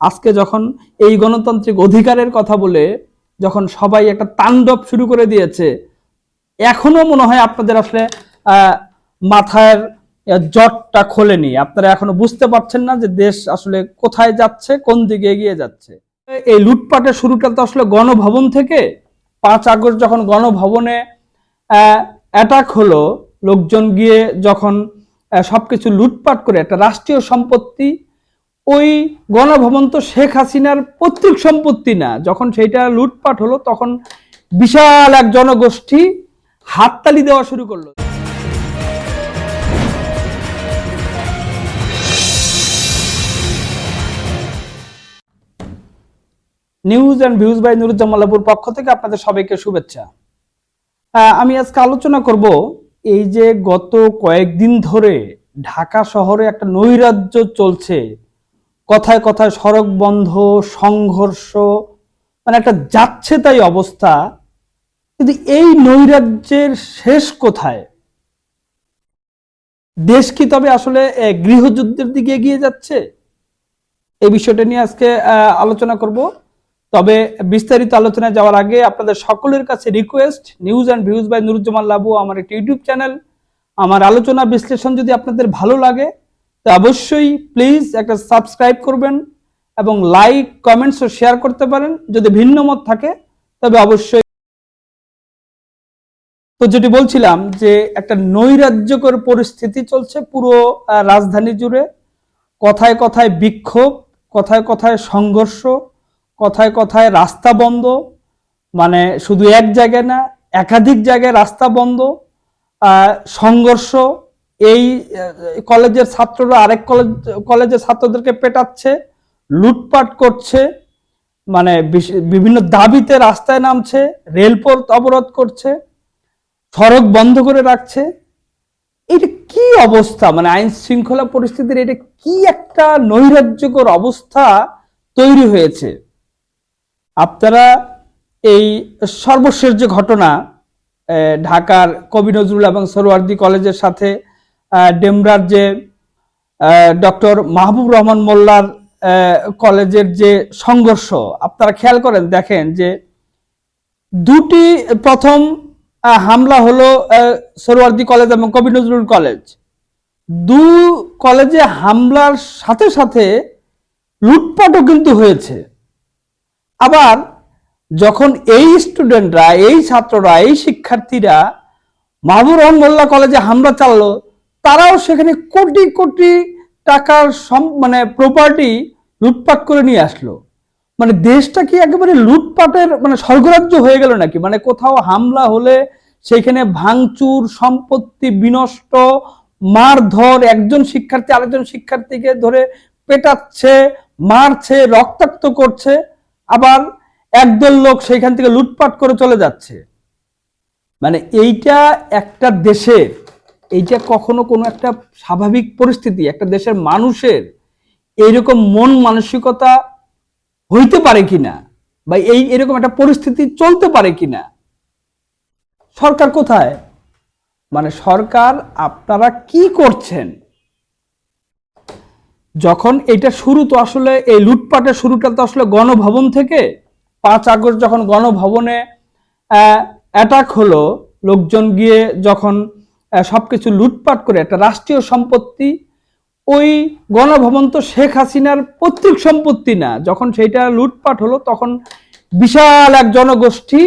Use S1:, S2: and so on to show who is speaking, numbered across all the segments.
S1: আজকে যখন এই গণতান্ত্রিক অধিকারের কথা বলে যখন সবাই একটা তাণ্ডব শুরু করে দিয়েছে, এখনও মনে হয় আপনাদের আসলে মাথার জটটা খোলেনি। আপনারা এখনও বুঝতে পারছেন না যে দেশ আসলে কোথায় যাচ্ছে, কোন দিকে এগিয়ে যাচ্ছে। এই লুটপাটের শুরুটা তো আসলে গণভবন থেকে, পাঁচ আগস্ট যখন গণভবনে অ্যাটাক হলো, লোকজন গিয়ে যখন সবকিছু লুটপাট করে, একটা রাষ্ট্রীয় সম্পত্তি ওই গণভবন তো শেখ হাসিনার পৈতৃক সম্পত্তি না। যখন সেইটা লুটপাট হলো, তখন বিশাল এক জনগোষ্ঠী হাততালি দেওয়া শুরু করল। নিউজ অ্যান্ড ভিউজ বাই নুরুজ্জামাল্লাপুর পক্ষ থেকে আপনাদের সবাইকে শুভেচ্ছা। আমি আজকে আলোচনা করব এই যে গত কয়েকদিন ধরে ঢাকা শহরে একটা নৈরাজ্য চলছে। কথায় কথায় সড়ক বন্ধ, সংঘর্ষ মানে একটা যাচ্ছে তাই অবস্থা। কিন্তু এই নৈরাজ্যের শেষ কোথায়? দেশ কি তবে আসলে গৃহযুদ্ধের দিকে এগিয়ে যাচ্ছে? এই বিষয়টা নিয়ে আজকে আলোচনা করব। তবে বিস্তারিত আলোচনায় যাওয়ার আগে আপনাদের সকলের কাছে request news and views by Nuruzzaman Labu, আমার একটি ইউটিউব চ্যানেল আমার আলোচনা বিশ্লেষণ যদি আপনাদের ভালো লাগে তো অবশ্যই প্লিজ একটা সাবস্ক্রাইব করবেন এবং লাইক কমেন্টস শেয়ার করতে পারেন। যদি ভিন্ন মত থাকে, তবে অবশ্যই তো যেটি বলছিলাম যে একটা নৈরাজ্যকর পরিস্থিতি চলছে পুরো রাজধানী জুড়ে। কথায় কথায় বিক্ষোভ, কথায় কথায় সংঘর্ষ, কথায় কথায় রাস্তা বন্ধ। মানে শুধু এক জায়গায় না, একাধিক জায়গায় রাস্তা বন্ধ। সংঘর্ষ এই কলেজের ছাত্ররা আরেক কলেজ, কলেজের ছাত্রদেরকে পেটাচ্ছে, লুটপাট করছে মানে বিভিন্ন দাবিতে রাস্তায় নামছে, রেলপথ অবরোধ করছে, সড়ক বন্ধ করে রাখছে। এটা কি অবস্থা? মানে আইন শৃঙ্খলা পরিস্থিতির এটা কি একটা নৈরাজ্যকর অবস্থা তৈরি হয়েছে? আপনারা এই সর্বশেষ যে ঘটনা ঢাকার কবি নজরুল এবং সরোয়ার্দি কলেজের সাথে ডেমরার যে ডক্টর মাহবুব রহমান মোল্লার কলেজের যে সংঘর্ষ, আপনারা খেয়াল করেন, দেখেন যে দুটি প্রথম হামলা হলো সরোয়ার্দি কলেজ এবং কবি নজরুল কলেজ। দু কলেজে হামলার সাথে সাথে লুটপাটও কিন্তু হয়েছে। আবার যখন এই স্টুডেন্টরা এই ছাত্ররা, এই শিক্ষার্থীরা মাহবুর রহমান মোল্লা কলেজে হামলা চাললো তারাও সেখানে কোটি কোটি টাকার সম- মানে প্রপার্টি লুটপাট করে নিয়ে আসলো। মানে দেশটা কি একেবারে লুটপাটের মানে স্বর্গরাজ্য হয়ে গেল নাকি? মানে কোথাও হামলা হলে সেখানে ভাঙচুর, সম্পত্তি বিনষ্ট, মারধর, একজন শিক্ষার্থী আরেকজন শিক্ষার্থীকে ধরে পেটাচ্ছে, মারছে, রক্তাক্ত করছে, আবার একদল লোক সেখান থেকে লুটপাট করে চলে যাচ্ছে। মানে এইটা একটা দেশের এইটা কখনো কোনো একটা স্বাভাবিক পরিস্থিতি, একটা দেশের মানুষের এইরকম মন মানসিকতা হইতে পারে কিনা বা এই এরকম একটা পরিস্থিতি চলতে পারে কিনা? সরকার কোথায়? মানে সরকার আপনারা কি করছেন? যখন এটা শুরু তো আসলে, এই লুটপাটের শুরুটা তো আসলে গণভবন থেকে পাঁচ আগস্ট যখন গণভবনে অ্যাটাক হলো, লোকজন গিয়ে যখন সবকিছু লুটপাট করে একটা রাষ্ট্রীয় সম্পত্তি, ওই গণভবন তো শেখ হাসিনার পৈতৃক সম্পত্তি না। যখন সেইটা লুটপাট হলো, তখন বিশাল এক জনগোষ্ঠী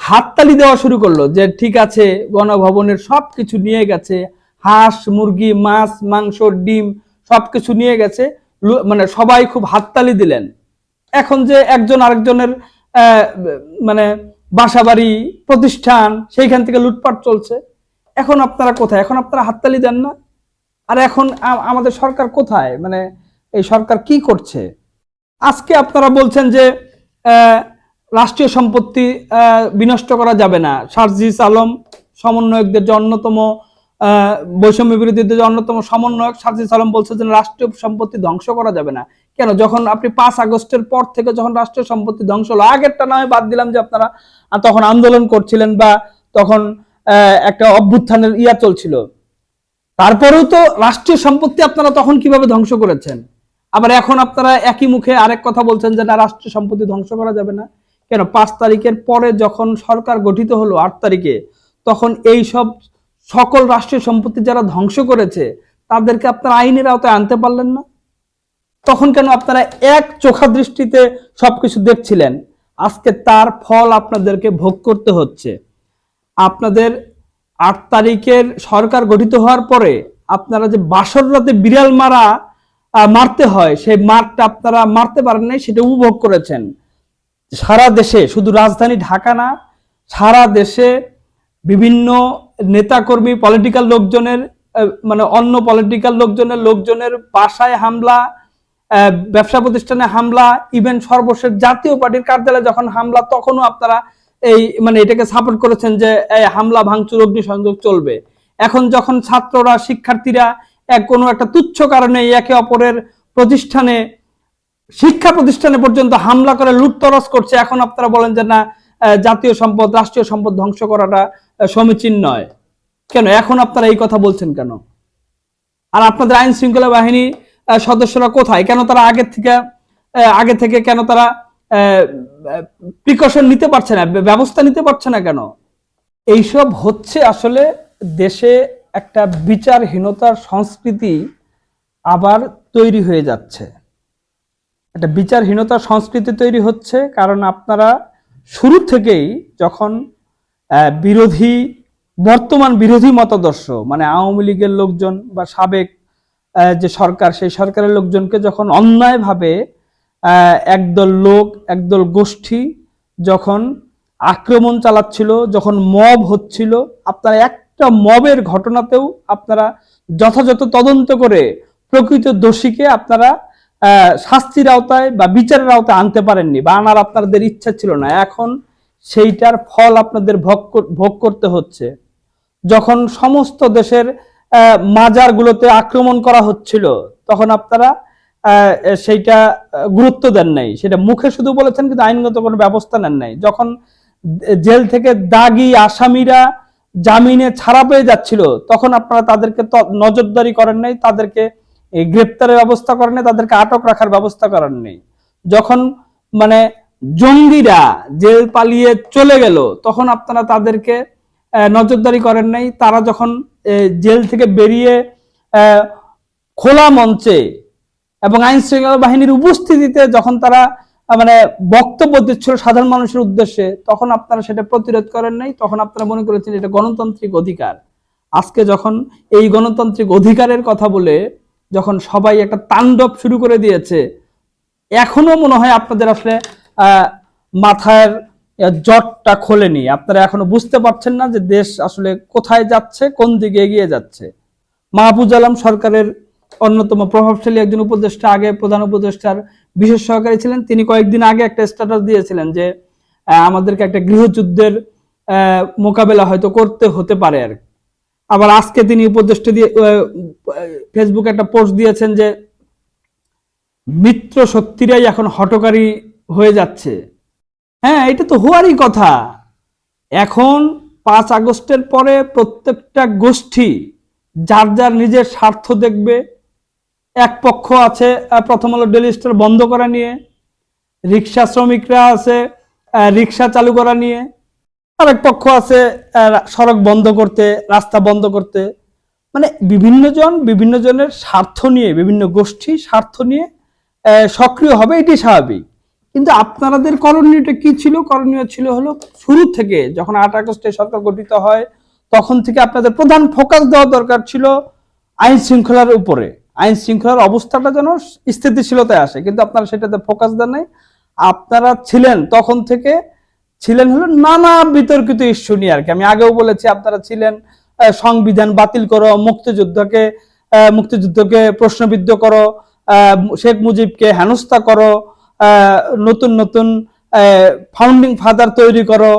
S1: হাততালি দেওয়া শুরু করল যে, ঠিক আছে, গণভবনের সব কিছু নিয়ে গেছে। হাঁস, মুরগি, মাছ, মাংস, ডিম সবকিছু নিয়ে গেছে। মানে সবাই খুব হাততালি দিলেন। এখন যে একজন আরেকজনের মানে বাসাবাড়ি, প্রতিষ্ঠান, সেইখান থেকে লুটপাট চলছে। এখন আপনারা কোথায়? এখন আপনারা হাততালি দেন না? আর এখন আমাদের সরকার কোথায়? মানে এই সরকার কি করছে? আজকে আপনারা বলছেন যে রাষ্ট্রীয় সম্পত্তি বিনষ্ট করা যাবে না। সার্জিস আলম সমন্বয়কদের যে অন্যতম বৈষম্য বিরোধীদের যে অন্যতম সমন্বয়ক, সার্জিস আলম বলছে যে রাষ্ট্রীয় সম্পত্তি ধ্বংস করা যাবে না। কেন? যখন আপনি পাঁচ আগস্টের পর থেকে যখন রাষ্ট্রীয় সম্পত্তি ধ্বংস হলো, আগেরটা নয় বাদ দিলাম যে আপনারা তখন আন্দোলন করছিলেন বা তখন একটা অভ্যুত্থানের ইয়া চলছিল। তারপরেও তো রাষ্ট্রীয় সম্পত্তি আপনারা তখন কীভাবে ধ্বংস করেছেন? আবার এখন আপনারা একই মুখে আরেক কথা বলছেন যে, না, রাষ্ট্রীয় সম্পত্তি ধ্বংস করা যাবে না। কেন? পাঁচ তারিখের পরে যখন সরকার গঠিত হলো, আট তারিখে, তখন এই সব সকল রাষ্ট্রীয় সম্পত্তি যারা ধ্বংস করেছে, তাদেরকে আপনারা আইনের আওতায় আনতে পারলেন না? তখন কেন আপনারা এক চোখা দৃষ্টিতে সবকিছু দেখছিলেন? আজকে তার ফল আপনাদেরকে ভোগ করতে হচ্ছে। আপনাদের আট তারিখের সরকার গঠিত হওয়ার পরে আপনারা যে বাসর রাতে বিড়াল মারা মারতে হয়, সেই মারটা আপনারা মারতে পারেন নাই, সেটা উপভোগ করেছেন। সারা দেশে, শুধু রাজধানী ঢাকা না, সারা দেশে বিভিন্ন নেতাকর্মী পলিটিক্যাল লোকজনের মানে অন্য পলিটিক্যাল লোকজনের লোকজনের বাসায় হামলা ব্যবসা প্রতিষ্ঠানে হামলা ইভেন সর্বশেষ জাতীয় পার্টির কার্যালয়ে যখন হামলা, তখনও আপনারা এই মানে এটাকে সাপোর্ট করেছেন যে হামলা, ভাঙচুর, অগ্নিসংযোগ চলবে। এখন যখন ছাত্ররা, শিক্ষার্থীরা এক কোনো একটা তুচ্ছ কারণে একে অপরের প্রতিষ্ঠানে, শিক্ষা প্রতিষ্ঠানে পর্যন্ত হামলা করে লুটতরাজ করছে, এখন আপনারা বলেন যে না জাতীয় সম্পদ, রাষ্ট্রীয় সম্পদ ধ্বংস করাটা সমীচীন নয়। কেন? এখন আপনারা এই কথা বলছেন কেন? আর আপনাদের আইন শৃঙ্খলা বাহিনী সদস্যরা কোথায়? কেন তারা আগের থেকে আগে থেকে কেন তারা প্রিকশন নিতে পারছে না ব্যবস্থা নিতে পারছে না কেন? এইসব হচ্ছে আসলে দেশে একটা বিচারহীনতার সংস্কৃতি আবার তৈরি হয়ে যাচ্ছে। একটা বিচারহীনতার সংস্কৃতি তৈরি হচ্ছে কারণ আপনারা শুরু থেকেই যখন বিরোধী, বর্তমান বিরোধী মতাদর্শ মানে আওয়ামী লীগের লোকজন বা সাবেক যে সরকার, সেই সরকারের লোকজনকে যখন অন্যায়ভাবে একদল লোক, একদল গোষ্ঠী যখন আক্রমণ চালাচ্ছিল, যখন মব হচ্ছিল, আপনারা একটা মবের ঘটনাতেও আপনারা যথাযথ তদন্ত করে প্রকৃত দোষীকে আপনারা শাস্তির আওতায় বা বিচারের আওতায় আনতে পারেননি বা আনার আপনাদের ইচ্ছা ছিল না। এখন সেইটার ফল আপনাদের ভোগ ভোগ করতে হচ্ছে। যখন সমস্ত দেশের মাজারগুলোতে আক্রমণ করা হচ্ছিল, তখন আপনারা সেইটা গুরুত্ব দেন নাই। সেটা মুখে শুধু বলেছেন, কিন্তু আইনগত কোনো ব্যবস্থা নেন নাই। যখন জেল থেকে দাগি আসামিরা জামিনে ছাড়া পেয়ে যাচ্ছিল, তখন আপনারা তাদেরকে নজরদারি করেন নাই, তাদেরকে গ্রেপ্তারের ব্যবস্থা করেন নাই, তাদেরকে আটক রাখার ব্যবস্থা করেন নাই। যখন মানে জঙ্গিরা জেল পালিয়ে চলে গেল, তখন আপনারা তাদেরকে নজরদারি করেন নাই। তারা যখন জেল থেকে বেরিয়ে খোলা মঞ্চে এবং আইন শৃঙ্খলা বাহিনীর উপস্থিতিতে যখন তারা মানে বক্তব্য দিচ্ছিল সাধারণ মানুষের উদ্দেশ্যে, তখন আপনারা সেটা প্রতিরোধ করেন নাই, তখন আপনারা মনে করেছেন এটা গণতান্ত্রিক অধিকার। আজকে যখন এই গণতান্ত্রিক অধিকারের কথা বলে যখন সবাই একটা তাণ্ডব শুরু করে দিয়েছে, এখনও মনে হয় আপনাদের আসলে মাথার জটটা খোলেনি। আপনারা এখনও বুঝতে পারছেন না যে দেশ আসলে কোথায় যাচ্ছে, কোন দিকে এগিয়ে যাচ্ছে। মাহবুজ আলম সরকারের অন্যতম প্রভাবশালী একজন উপদেষ্টা, আগে প্রধান উপদেষ্টার বিশেষ সহকারী ছিলেন। তিনি কয়েকদিন আগে একটা স্ট্যাটাস দিয়েছিলেন যে আমাদেরকে একটা গৃহযুদ্ধের মোকাবেলা হয়তো করতে হতে পারে আর আবার আজকে তিনি উপদেষ্টা দিয়ে ফেসবুকে একটা পোস্ট দিয়েছেন যে মিত্র শক্তিরাই এখন হটকারী হয়ে যাচ্ছে। হ্যাঁ এটা তো হওয়ারই কথা। এখন পাঁচ আগস্টের পরে প্রত্যেকটা গোষ্ঠী যার যার নিজের স্বার্থ দেখবে এক পক্ষ আছে প্রথম আলো ডেলি স্টার বন্ধ করা নিয়ে, রিক্সা শ্রমিকরা আছে রিক্সা চালু করা নিয়ে, আরেক পক্ষ আছে সড়ক বন্ধ করতে, রাস্তা বন্ধ করতে। মানে বিভিন্ন জন, বিভিন্ন জনের স্বার্থ নিয়ে, বিভিন্ন গোষ্ঠী স্বার্থ নিয়ে সক্রিয় হবে, এটি স্বাভাবিক। কিন্তু আপনাদের করণীয়টা কি ছিল? করণীয় ছিল হলো শুরু থেকে, যখন আট আগস্টে সরকার গঠিত হয়, তখন থেকে আপনাদের প্রধান ফোকাস দেওয়া দরকার ছিল আইন শৃঙ্খলার উপরে। আইন শৃঙ্খলার অবস্থাটা যেন স্থিতিশীলতায় আসে। কিন্তু আপনারা সেটাতে ফোকাস দেন নাই। আপনারা ছিলেন তখন থেকে, ছিলেন হলো নানা বিতর্কিত ইস্যু নিয়ে আর কি। আমি আগেও বলেছি, আপনারা ছিলেন সংবিধান বাতিল করো, মুক্তিযুদ্ধকে মুক্তিযুদ্ধকে প্রশ্নবিদ্ধ করো শেখ মুজিবকে হেনস্থা করো নতুন নতুন ফাউন্ডিং ফাদার তৈরি করো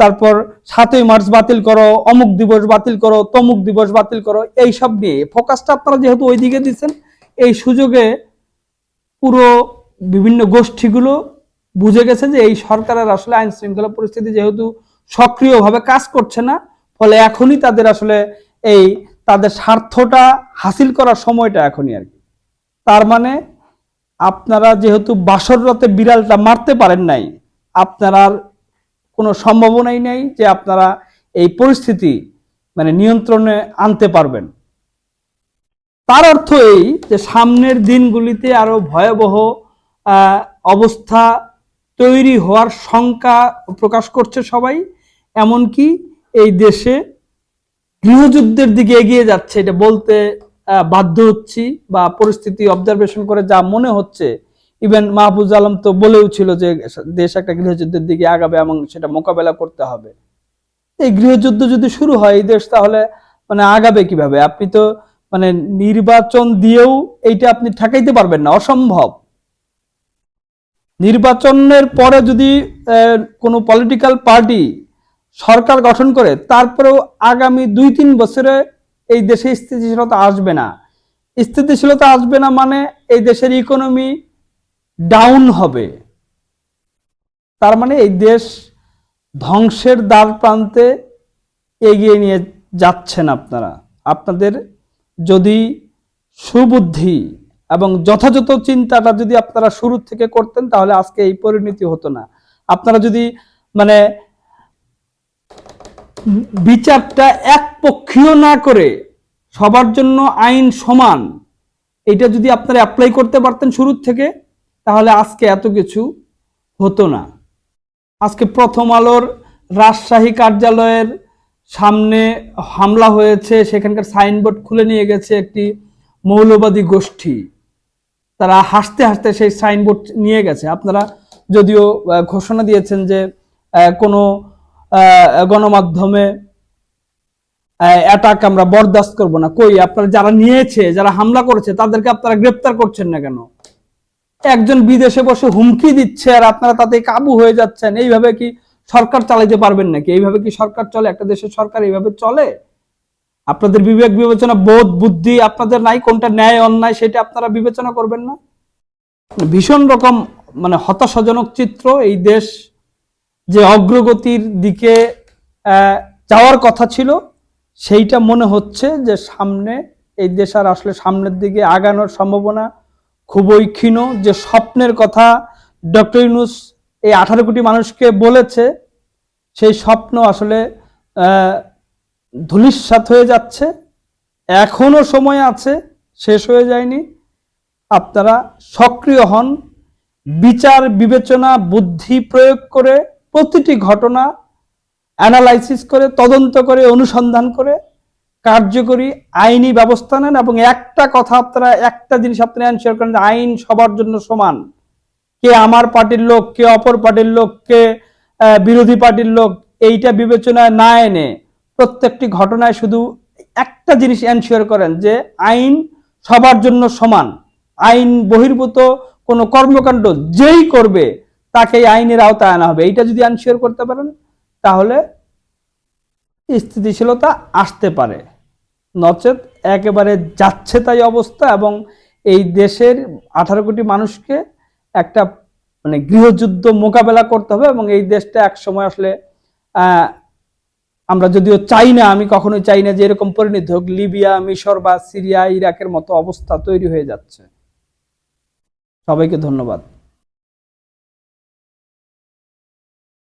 S1: তারপর সাতই মার্চ বাতিল করো, অমুক দিবস বাতিল করো, তমুক দিবস বাতিল করো এই সব নিয়ে ফোকাসটা আপনারা যেহেতু ওইদিকে দিচ্ছেন, এই সুযোগে পুরো বিভিন্ন গোষ্ঠীগুলো বুঝে গেছে যে এই সরকারের আসলে আইন শৃঙ্খলা পরিস্থিতি যেহেতু সক্রিয়ভাবে কাজ করছে না, ফলে এখনই তাদের আসলে এই তাদের স্বার্থটা হাসিল করার সময়টা এখনই আর কি। তার মানে আপনারা যেহেতু বাসর রাতে বিড়ালটা মারতে পারেন নাই, আপনার কোনো সম্ভাবনাই নেই যে আপনারা এই পরিস্থিতি মানে নিয়ন্ত্রণে আনতে পারবেন। তার অর্থ এই যে সামনের দিনগুলিতে আরও ভয়াবহ অবস্থা তৈরি হওয়ার শঙ্কা প্রকাশ করছে সবাই, এমনকি এই দেশে গৃহযুদ্ধের দিকে এগিয়ে যাচ্ছে। এটা বলতে বাধ্য হচ্ছি বা পরিস্থিতি অবজারভেশন করে যা মনে হচ্ছে ইভেন মাহফুজ আলম তো বলেও ছিল যে দেশ একটা গৃহযুদ্ধের দিকে আগাবে এবং সেটা মোকাবেলা করতে হবে। এই গৃহযুদ্ধ যদি শুরু হয়, এই দেশ তাহলে মানে আগাবে কীভাবে? আপনি তো মানে নির্বাচন দিয়েও এইটা আপনি ঠেকাইতে পারবেন না, অসম্ভব। নির্বাচনের পরে যদি কোনো পলিটিক্যাল পার্টি সরকার গঠন করে, তারপরেও আগামী দুই তিন বছরে এই দেশে স্থিতিশীলতা আসবে না। স্থিতিশীলতা আসবে না মানে এই দেশের ইকোনমি ডাউন হবে। তার মানে এই দেশ ধ্বংসের দ্বার প্রান্তে এগিয়ে নিয়ে যাচ্ছেন আপনারা। আপনাদের যদি সুবুদ্ধি এবং যথাযথ চিন্তাটা যদি আপনারা শুরু থেকে করতেন, তাহলে আজকে এই পরিণতি হতো না। আপনারা যদি মানে বিচারটা একপক্ষীয় না করে, সবার জন্য আইন সমান এটা যদি আপনারা অ্যাপ্লাই করতে পারতেন শুরুর থেকে তাহলে আজকে এত কিছু হতো না। আজকে প্রথম আলোর রাজশাহী কার্যালয়ের সামনে হামলা হয়েছে, সেখানকার সাইনবোর্ড খুলে নিয়ে গেছে একটি মৌলবাদী গোষ্ঠী। তারা হাসতে হাসতে সেই সাইনবোর্ড নিয়ে গেছে। আপনারা যদিও ঘোষণা দিয়েছেন যে কোনো গণমাধ্যমে অ্যাটাক আমরা বরদাস্ত করব না। কই, আপনারা যারা নিয়েছে, যারা হামলা করেছে, তাদেরকে আপনারা গ্রেপ্তার করছেন না কেন? একজন বিদেশে বসে হুমকি দিচ্ছে আর আপনারা তাতে কাবু হয়ে যাচ্ছেন। এইভাবে কি সরকার চালাইতে পারবেন নাকি? এইভাবে কি সরকার চলে? একটা দেশের সরকার এইভাবে চলে? আপনাদের বিবেক বিবেচনা, বোধ, বুদ্ধি আপনাদের নাই? কোনটা ন্যায়, অন্যায় সেটা আপনারা বিবেচনা করবেন না? ভীষণ রকম মানে হতাশাজনক চিত্র এই দেশ যে অগ্রগতির দিকে যাওয়ার কথা ছিল। সেইটা মনে হচ্ছে যে সামনে এই দেশ আর আসলে সামনের দিকে আগানোর সম্ভাবনা খুবই ক্ষীণ যে স্বপ্নের কথা ডক্টর ইউনুস এই আঠারো কোটি মানুষকে বলেছে, সেই স্বপ্ন আসলে ধূলিসাৎ হয়ে যাচ্ছে। এখনও সময় আছে, শেষ হয়ে যায়নি। আপনারা সক্রিয় হন। বিচার, বিবেচনা, বুদ্ধি প্রয়োগ করে প্রতিটি ঘটনা অ্যানালাইসিস করে, তদন্ত করে, অনুসন্ধান করে কার্যকরী আইনি ব্যবস্থা নেন এবং একটা কথা আপনারা, একটা জিনিস আপনারা এনশিওর করেন আইন সবার জন্য সমান। কে আমার পার্টির লোক, কে অপর পার্টির লোক, কে বিরোধী পার্টির লোক, এইটা বিবেচনায় না এনে প্রত্যেকটি ঘটনায় শুধু একটা জিনিস এনশিওর করেন যে আইন সবার জন্য সমান। আইন বহির্ভূত কোনো কর্মকাণ্ড যেই করবে তাকে আইনের আওতায় আনা হবে। এইটা যদি এনশিওর করতে পারেন, তাহলে স্থিতিশীলতা আসতে পারে। নচেত একেবারে যাচ্ছে তাই অবস্থা এবং এই দেশের আঠারো কোটি মানুষকে একটা মানে গৃহযুদ্ধ মোকাবেলা করতে হবে এবং এই দেশটা এক সময় আসলে আমরা যদিও চাই না, আমি কখনোই চাই না যে এরকম পরিণতি হোক। লিবিয়া, মিশর বা সিরিয়া, ইরাকের মতো অবস্থা তৈরি হয়ে যাচ্ছে। সবাইকে ধন্যবাদ।